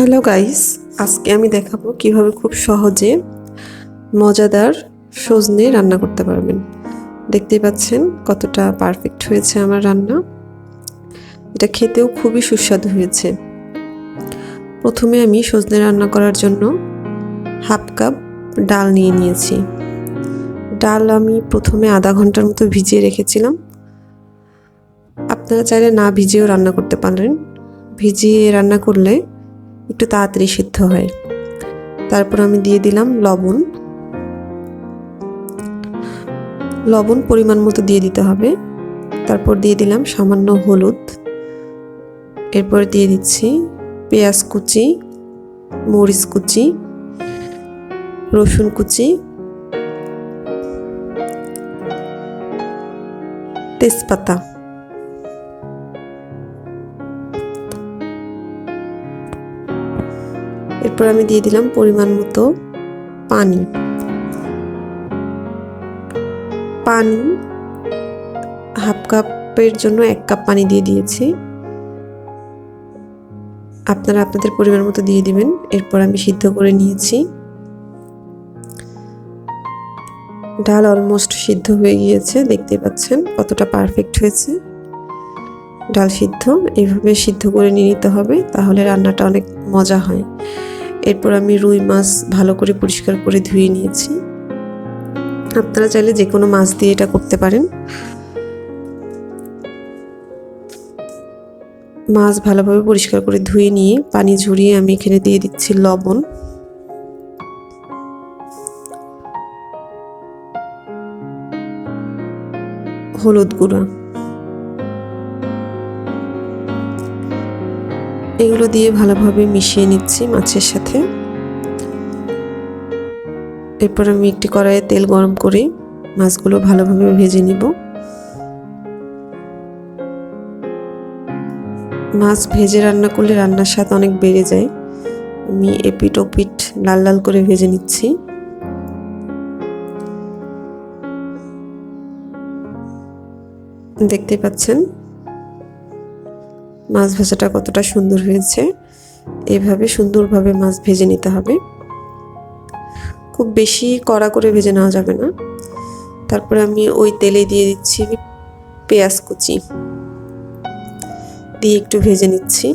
Hello guys, আজকে আমি দেখাবো কীভাবে খুব সহজে মজাদার সজনে রান্না করতে পারবেন। দেখতেই পাচ্ছেন কতটা পারফেক্ট হয়েছে আমার রান্না। এটা খেতেও খুবই সুস্বাদু হয়েছে। প্রথমে আমি সজনে রান্না করার জন্য হাফ কাপ ডাল নিয়ে নিয়েছি। ডাল আমি প্রথমে আধা ঘণ্টার মতো ভিজিয়ে রেখেছিলাম। আপনারা চাইলে না ভিজিয়েও রান্না করতে পারেন। ভিজিয়ে রান্না করলে একটু তাড়াতাড়ি সিদ্ধ হয়। তারপর আমি দিয়ে দিলাম লবণ। লবণ পরিমাণ মতো দিয়ে দিতে হবে। তারপর দিয়ে দিলাম সামান্য হলুদ। এরপর দিয়ে দিচ্ছি পেঁয়াজ কুচি, মরিচ কুচি, রসুন কুচি, তেজপাতা। এরপর আমি দিয়ে দিলাম পরিমাণ মতো পানি। পানি হাফ কাপের জন্য এক কাপ পানি দিয়ে দিয়েছি। আপনারা আপনাদের পরিমাণ মতো দিয়ে দিবেন। এরপর আমি সিদ্ধ করে নিয়েছি। ডাল অলমোস্ট সিদ্ধ হয়ে গিয়েছে, দেখতে পাচ্ছেন কতটা পারফেক্ট হয়েছে। ডাল সিদ্ধ এইভাবে সিদ্ধ করে নিয়ে নিতে হবে, তাহলে রান্নাটা অনেক মজা হয়। এরপর আমি রুই মাছ ভালো করে পরিষ্কার করে ধুয়ে নিয়েছি। আপনারা চাইলে যে কোনো মাছ দিয়ে এটা করতে পারেন। মাছ ভালোভাবে পরিষ্কার করে ধুয়ে নিয়ে পানি ঝরিয়ে আমি এখানে দিয়ে দিচ্ছি লবণ। হলুদ গুঁড়া। এগুলো দিয়ে ভালোভাবে মিশিয়ে নিচ্ছি মাছের সাথে। এরপর আমি একটি কড়াইয়ে তেল গরম করে মাছগুলো ভালোভাবে ভেজে নিব। মাছ ভেজে রান্না করলে রান্নার স্বাদ অনেক বেড়ে যায়। আমি এপিট ওপিট লাল লাল করে ভেজে নিচ্ছি। দেখতে পাচ্ছেন? মাছ ভাজাটা কতটা সুন্দর হয়েছে। এভাবে সুন্দরভাবে মাছ ভেজে নিতে হবে। খুব বেশি কড়া করে ভেজে নেওয়া যাবে না। তারপরে আমি ওই তেলে দিয়ে দিচ্ছি পেঁয়াজ কুচি। দিয়ে একটু ভেজে নিচ্ছি।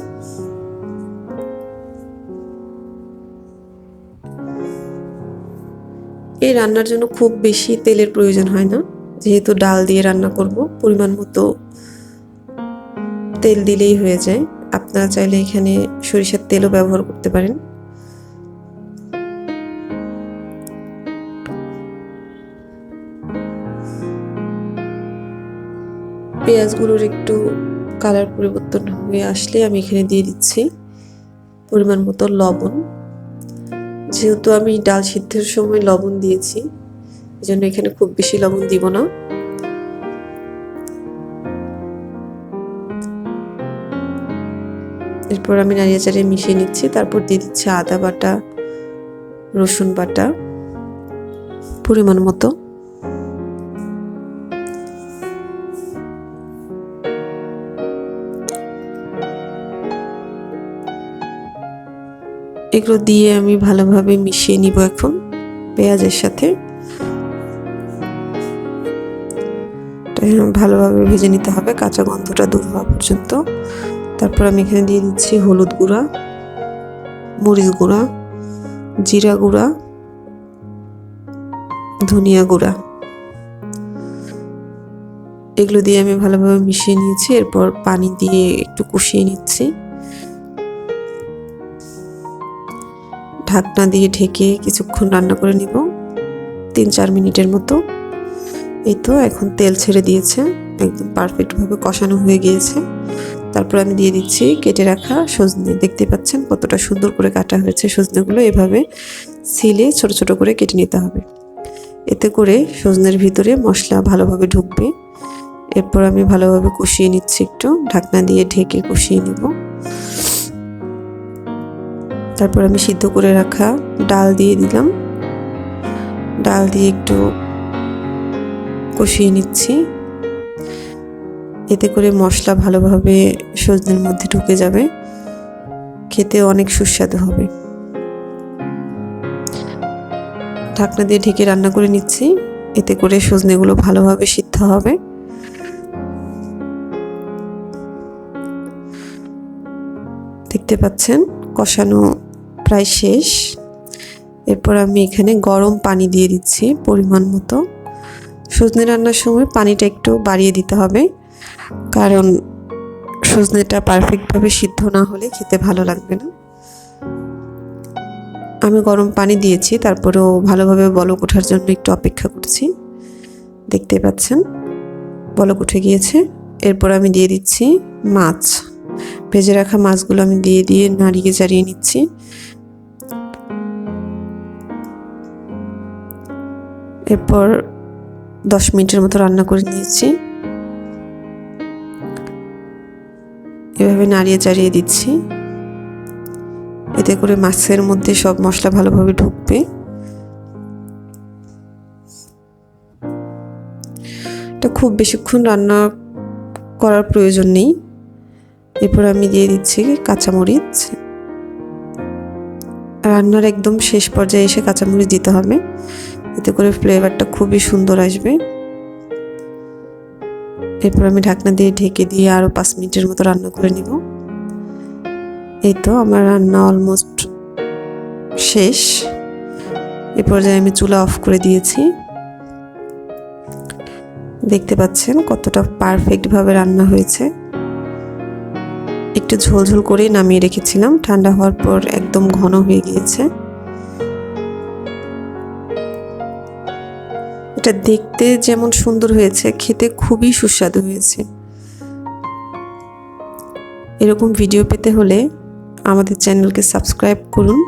এই রান্নার জন্য খুব বেশি তেলের প্রয়োজন হয় না। যেহেতু ডাল দিয়ে রান্না করব, পরিমাণ মতো তেল দিলেই হয়ে যায়। আপনারা চাইলে এখানে সরিষার তেলও ব্যবহার করতে পারেন। পেঁয়াজগুলোর একটু কালার পরিবর্তন হয়ে আসলে আমি এখানে দিয়ে দিচ্ছি পরিমাণ মতো লবণ। যেহেতু আমি ডাল সিদ্ধের সময় লবণ দিয়েছি এই জন্য এখানে খুব বেশি লবণ দিব না। এরপর আমি নারিয়া চারিয়ে মিশিয়ে নিচ্ছি। তারপর দিয়ে দিচ্ছি আদা বাটা, রসুন বাটা, পরিমাণ মতো। এগুলো দিয়ে আমি ভালোভাবে মিশিয়ে নিব এখন পেঁয়াজের সাথে। ভালোভাবে ভেজে নিতে হবে, কাঁচা গন্ধটা দূর হওয়া পর্যন্ত। তারপর আমি এখানে দিয়ে দিচ্ছি হলুদ গুঁড়া, মরিচ গুঁড়া, জিরা গুঁড়া, ধনিয়া গুঁড়া। এগুলো দিয়ে আমি ভালোভাবে মিশিয়ে নিয়েছি, এরপর পানি দিয়ে একটু কষিয়ে নিচ্ছি। ঢাকনা দিয়ে ঢেকে কিছুক্ষণ রান্না করে নিব তিন চার মিনিটের মতো। এই তো, এখন তেল ছেড়ে দিয়েছে, একদম পারফেক্টভাবে কষানো হয়ে গিয়েছে। তারপর আমি দিয়ে দিচ্ছি, কেটে রাখা সজনে। দেখতে পাচ্ছেন কতটা সুন্দর করে কাটা হয়েছে সজনেগুলো। এভাবে সিলে ছোট ছোট করে কেটে নিতে হবে। এতে করে সজনের ভিতরে মশলা ভালোভাবে ঢুকবে। এরপর আমি ভালোভাবে কষিয়ে নিচ্ছি একটু। ঢাকনা দিয়ে ঢেকে কষিয়ে নিব। তারপর আমি সিদ্ধ করে রাখা ডাল দিয়ে দিলাম। ডাল দিয়ে একটু কষিয়ে নিচ্ছি। এতে করে মশলা ভালোভাবে সজনের মধ্যে ঢুকে যাবে। খেতে অনেক সুস্বাদু হবে। ঢাকনা দিয়ে ঢেকে রান্না করে নিচ্ছি। এতে করে সজনেগুলো ভালোভাবে সিদ্ধ হবে। দেখতে পাচ্ছেন, কষানো প্রায় শেষ। এরপর আমি এখানে গরম পানি দিয়ে দিচ্ছি পরিমাণ মতো। সজনে রান্নার সময় পানিটা একটু বাড়িয়ে দিতে হবে। কারণ সজনেটা পারফেক্টভাবে সিদ্ধ না হলে খেতে ভালো লাগবে না। আমি গরম পানি দিয়েছি তারপরেও ভালোভাবে বলক ওঠার জন্য একটু অপেক্ষা করছি। দেখতে পাচ্ছেন, বলক উঠে গিয়েছে। এরপর আমি দিয়ে দিচ্ছি মাছ। ভেজে রাখা মাছগুলো আমি দিয়ে দিয়ে নাড়িয়ে চাড়িয়ে নিচ্ছি। এরপর দশ মিনিটের মতো রান্না করে নিয়েছি। এভাবে নাড়িয়ে চাড়িয়ে দিচ্ছি। এতে করে মাছের মধ্যে সব মশলা ভালোভাবে ঢুকবে। এটা খুব বেশিক্ষণ রান্না করার প্রয়োজন নেই। এরপর আমি দিয়ে দিচ্ছি কাঁচামরিচ। রান্নার একদম শেষ পর্যায়ে এসে কাঁচামরিচ দিতে হবে। এতে করে ফ্লেভারটা খুবই সুন্দর আসবে। এরপর আমি ঢাকনা দিয়ে ঢেকে দিয়ে আরও পাঁচ মিনিটের মতো রান্না করে নিব। এই তো আমার রান্না অলমোস্ট শেষ। এ পর্যায়ে আমি চুলা অফ করে দিয়েছি। দেখতে পাচ্ছেন কতটা পারফেক্টভাবে রান্না হয়েছে। একটু ঝোলঝোল করেই নামিয়ে রেখেছিলাম। ঠান্ডা হওয়ার পর একদম ঘন হয়ে গিয়েছে। এটা দেখতে যেমন সুন্দর হয়েছে, খেতে খুবই সুস্বাদু হয়েছে। এরকম ভিডিও পেতে হলে আমাদের চ্যানেলকে সাবস্ক্রাইব করুন।